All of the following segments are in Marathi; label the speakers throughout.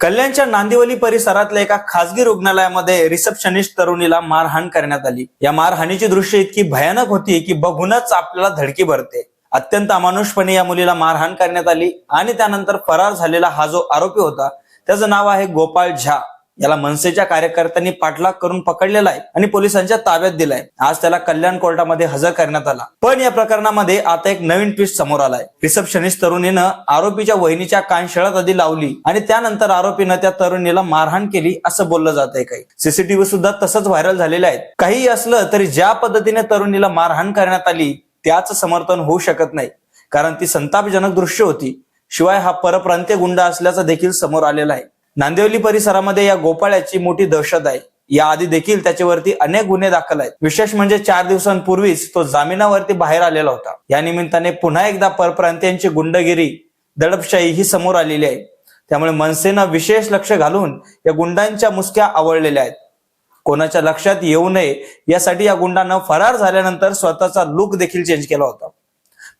Speaker 1: कल्याणच्या नांदिवली परिसरातल्या एका खासगी रुग्णालयामध्ये रिसेप्शनिस्ट तरुणीला मारहाण करण्यात आली. या मारहाणीची दृश्य इतकी भयानक होती की बघूनच आपल्याला धडकी भरते. अत्यंत अमानुषपणे या मुलीला मारहाण करण्यात आली आणि त्यानंतर फरार झालेला हा जो आरोपी होता त्याचं नाव आहे गोपाळ झा. याला मनसेच्या कार्यकर्त्यांनी पाठलाग करून पकडलेला आहे आणि पोलिसांच्या ताब्यात दिलाय. आज त्याला कल्याण कोर्टामध्ये हजर करण्यात आला. पण या प्रकरणामध्ये आता एक नवीन ट्विस्ट समोर आलाय. रिसेप्शनिस्ट तरुणीनं आरोपीच्या वहिनीच्या कानशिळात आधी लावली आणि त्यानंतर आरोपीनं त्या तरुणीला मारहाण केली असं बोललं जात आहे काही. सीसीटीव्ही सुद्धा तसंच व्हायरल झालेले आहेत काही असलं तरी ज्या पद्धतीने तरुणीला मारहाण करण्यात आली त्याच समर्थन होऊ शकत नाही. कारण ती संतापजनक दृश्य होती. शिवाय हा परप्रांतीय गुंड असल्याचं देखील समोर आलेला आहे. नांदिवली परिसरामध्ये या गोपाळ्याची मोठी दहशत आहे. याआधी देखील त्याच्यावरती अनेक गुन्हे दाखल आहेत. विशेष म्हणजे चार दिवसांपूर्वीच तो जामिनावरती बाहेर आलेला होता. या निमित्ताने पुन्हा एकदा परप्रांतीयांची गुंडगिरी दडपशाही ही समोर आलेली आहे. त्यामुळे मनसेनं विशेष लक्ष घालून या गुंडांच्या मुसक्या आवळलेल्या आहेत. कोणाच्या लक्षात येऊ नये यासाठी या गुंडानं फरार झाल्यानंतर स्वतःचा लुक देखील चेंज केला होता.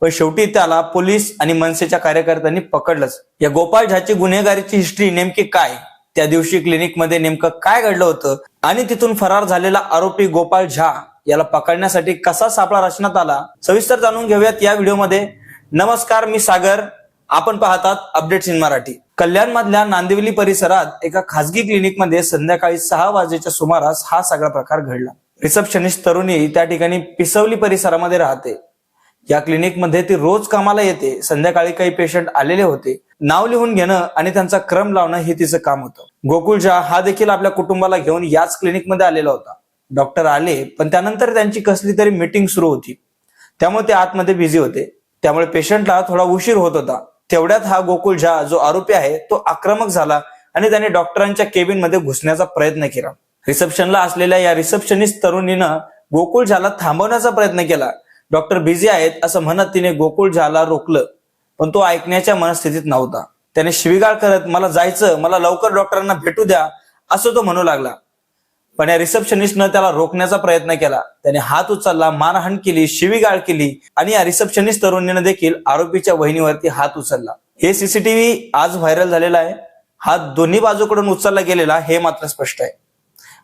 Speaker 1: पण शेवटी त्याला पोलीस आणि मनसेच्या कार्यकर्त्यांनी पकडलंच. या गोपाळ झाची गुन्हेगारीची हिस्ट्री नेमकी काय? त्या दिवशी क्लिनिकमध्ये नेमकं काय घडलं होतं? आणि तिथून फरार झालेला आरोपी गोपाळ झा याला पकडण्यासाठी कसा सापळा रचण्यात आला? सविस्तर जाणून घेऊयात या व्हिडिओमध्ये. नमस्कार मी सागर. आपण पाहतात अपडेट्स इन मराठी. कल्याण मधल्या नांदिवली परिसरात एका खासगी क्लिनिकमध्ये संध्याकाळी सहा वाजेच्या सुमारास हा सगळा प्रकार घडला. रिसेप्शनिस्ट तरुणी त्या ठिकाणी पिसवली परिसरामध्ये राहते. या क्लिनिकमध्ये ती रोज कामाला येते. संध्याकाळी काही पेशंट आलेले होते. नाव लिहून घेणं आणि त्यांचा क्रम लावणं हे तिचं काम होतं. गोकुळ झा हा देखील आपल्या कुटुंबाला घेऊन याच क्लिनिकमध्ये आलेला होता. डॉक्टर आले पण त्यानंतर त्यांची कसली तरी मीटिंग सुरू होती. त्यामुळे ते आतमध्ये बिझी होते. त्यामुळे पेशंटला थोडा उशीर होत होता. तेवढ्यात हा गोकुळ झा जो आरोपी आहे तो आक्रमक झाला आणि त्याने डॉक्टरांच्या केबिनमध्ये घुसण्याचा प्रयत्न केला. रिसेप्शनला असलेल्या या रिसेप्शनिस्ट तरुणीनं गोकुळ झाला थांबवण्याचा प्रयत्न केला. डॉक्टर बिझी आहेत असं म्हणत तिने गोकुळ झाला रोखलं. पण तो ऐकण्याच्या मनस्थितीत नव्हता. त्याने शिवीगाळ करत मला जायचं मला लवकर डॉक्टरांना भेटू द्या असं तो म्हणू लागला. पण या रिसेप्शनिस्टनं त्याला रोखण्याचा प्रयत्न केला. त्याने हात उचलला मारहाण केली शिवीगाळ केली आणि या रिसेप्शनिस्ट तरुणीनं देखील आरोपीच्या वहिनीवरती हात उचलला. हे सीसीटीव्ही आज व्हायरल झालेला आहे. हात दोन्ही बाजूकडून उचलला गेलेला हे मात्र स्पष्ट आहे.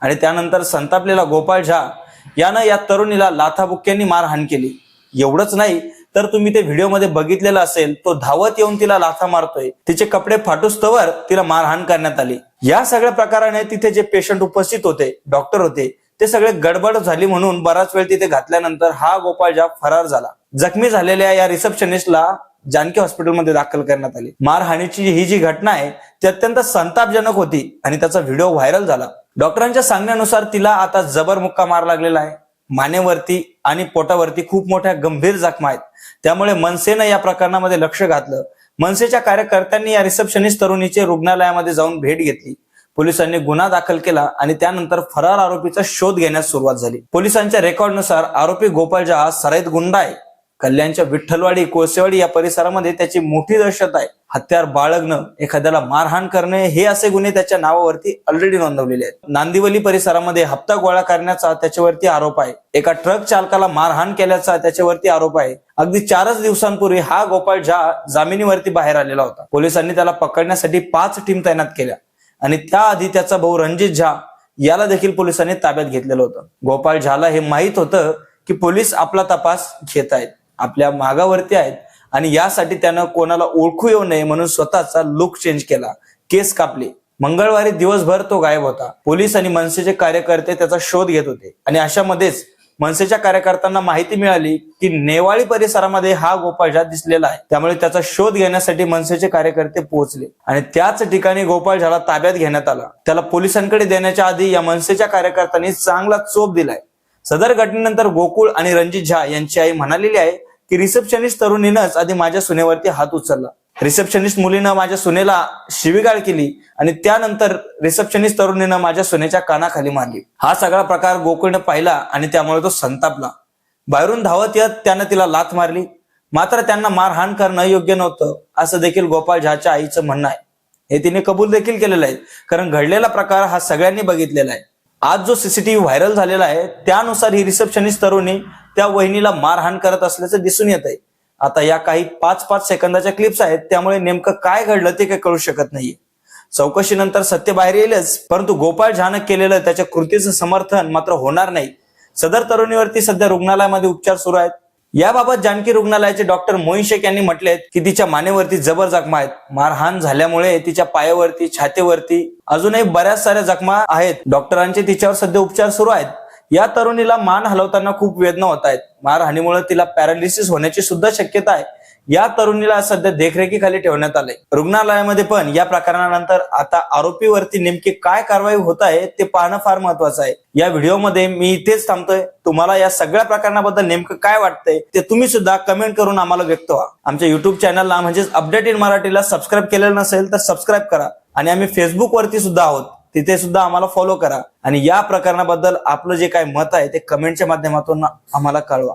Speaker 1: आणि त्यानंतर संतापलेला गोपाळ झा यानं या तरुणीला लाथाबुक्क्यांनी मारहाण केली. एवढंच नाही तर तुम्ही ते व्हिडिओमध्ये बघितलेलं असेल तो धावत येऊन तिला लाथा मारतोय तिचे कपडे फाटूस्तवर तिला मारहाण करण्यात आली. या सगळ्या प्रकाराने तिथे जे पेशंट उपस्थित होते डॉक्टर होते ते सगळे गडबड झाली म्हणून बराच वेळ तिथे घातल्यानंतर हा गोपाळ जाब फरार झाला. जखमी झालेल्या या रिसेप्शनिस्टला जानकी हॉस्पिटलमध्ये दाखल करण्यात आली. मारहाणीची ही जी घटना आहे ती अत्यंत संतापजनक होती आणि त्याचा व्हिडिओ व्हायरल झाला. डॉक्टरांच्या सांगण्यानुसार तिला आता जबर मुक्का मार लागलेला आहे. मानेवरती आणि पोटावरती खूप मोठ्या गंभीर जखमा आहेत. त्यामुळे मनसेनं या प्रकरणामध्ये लक्ष घातलं. मनसेच्या कार्यकर्त्यांनी या रिसेप्शनिस्ट तरुणीचे रुग्णालयामध्ये जाऊन भेट घेतली. पोलिसांनी गुन्हा दाखल केला आणि त्यानंतर फरार आरोपीचा शोध घेण्यास सुरुवात झाली. पोलिसांच्या रेकॉर्डनुसार आरोपी गोपाळ जहा हा सराईत गुंडा आहे. कल्याणच्या विठ्ठलवाडी कोळसेवाडी या परिसरामध्ये त्याची मोठी दहशत आहे. हत्यार बाळगणं एखाद्याला मारहाण करणे हे असे गुन्हे त्याच्या नावावरती ऑलरेडी नोंदवलेले आहेत. नांदिवली परिसरामध्ये हप्ता गोळा करण्याचा त्याच्यावरती आरोप आहे. एका ट्रक चालकाला मारहाण केल्याचा त्याच्यावरती आरोप आहे. अगदी चारच दिवसांपूर्वी हा गोपाळ झा जामिनीवरती बाहेर आलेला होता. पोलिसांनी त्याला पकडण्यासाठी पाच टीम तैनात केल्या. आणि त्याआधी त्याचा भाऊ रणजित झा याला देखील पोलिसांनी ताब्यात घेतलेलं होतं. गोपाळ झाला हे माहीत होतं की पोलीस आपला तपास घेत आहेत. आपल्या मागावरती आहेत आणि यासाठी त्यानं कोणाला ओळखू येऊ नये म्हणून स्वतःचा लुक चेंज केला. केस कापले. मंगळवारी दिवसभर तो गायब होता. पोलीस आणि मनसेचे कार्यकर्ते त्याचा शोध घेत होते. आणि अशामध्येच मनसेच्या कार्यकर्त्यांना माहिती मिळाली की नेवाळी परिसरामध्ये हा गोपाळ झा दिसलेला आहे. त्यामुळे त्याचा शोध घेण्यासाठी मनसेचे कार्यकर्ते पोहोचले. आणि त्याच ठिकाणी गोपाळ झाला ताब्यात घेण्यात आला. त्याला पोलिसांकडे देण्याच्या आधी या मनसेच्या कार्यकर्त्यांनी चांगला चोप दिलाय. सदर घटनेनंतर गोकुळ आणि रणजित झा यांची आई म्हणालेली आहे की रिसेप्शनिस्ट तरुणीनंच आधी माझ्या सुनेवरती हात उचलला. रिसेप्शनिस्ट मुलीनं माझ्या सुनेला शिवीगाळ केली आणि त्यानंतर रिसेप्शनिस्ट तरुणीनं माझ्या सुनेच्या कानाखाली मारली. हा सगळा प्रकार गोकुळनं पाहिला आणि त्यामुळे तो संतापला. बाहेरून धावत येत त्यानं तिला लाथ मारली. मात्र त्यांना मारहाण करणं योग्य नव्हतं असं देखील गोपाळ झाच्या आईचं म्हणणं आहे. हे तिने कबूल देखील केलेलं आहे कारण घडलेला प्रकार हा सगळ्यांनी बघितलेला आहे. आज जो सीसीटीव्ही व्हायरल झालेला आहे त्यानुसार ही रिसेप्शनिस्ट तरुणी त्या वहिनीला मारहाण करत असल्याचं दिसून येत आहे आता या काही पाच पाच सेकंदाच्या क्लिप्स आहेत त्यामुळे नेमकं काय घडलं ते काही कळू शकत नाहीये. चौकशीनंतर सत्य बाहेर येईलच परंतु गोपाळ झानक केलेलं त्याच्या कृतीचं समर्थन मात्र होणार नाही. सदर तरुणीवरती सध्या रुग्णालयामध्ये उपचार सुरू आहेत. याबाबत जानकी रुग्णालयाचे डॉक्टर मोईन शेख यांनी म्हटले की तिच्या मानेवरती जबर जखमा आहेत. मारहाण झाल्यामुळे तिच्या पायावरती छातीवरती अजूनही बऱ्याच साऱ्या जखमा आहेत. डॉक्टरांचे तिच्यावर सध्या उपचार सुरू आहेत. या तरुणीला मान हलवताना खूप वेदना होत आहेत. मारहाणीमुळे तिला पॅरालिसिस होण्याची सुद्धा शक्यता आहे. या तरुणीला सध्या देखरेखीखाली ठेवण्यात आले रुग्णालयामध्ये पण या प्रकरणानंतर आता आरोपीवरती नेमकी काय कारवाई होत आहे ते पाहणं फार महत्वाचं आहे. या व्हिडिओमध्ये मी इथेच थांबतोय. तुम्हाला या सगळ्या प्रकरणाबद्दल नेमकं काय वाटतंय ते तुम्ही सुद्धा कमेंट करून आम्हाला व्यक्त व्हा. आमच्या युट्यूब चॅनलला म्हणजेच अपडेट इन मराठीला सबस्क्राईब केलेलं नसेल तर सबस्क्राईब करा. आणि आम्ही फेसबुक वरती सुद्धा आहोत. तिथे सुद्धा आम्हाला फॉलो करा. आणि या प्रकरणाबद्दल आपलं जे काय मत आहे ते कमेंटच्या माध्यमातून आम्हाला कळवा.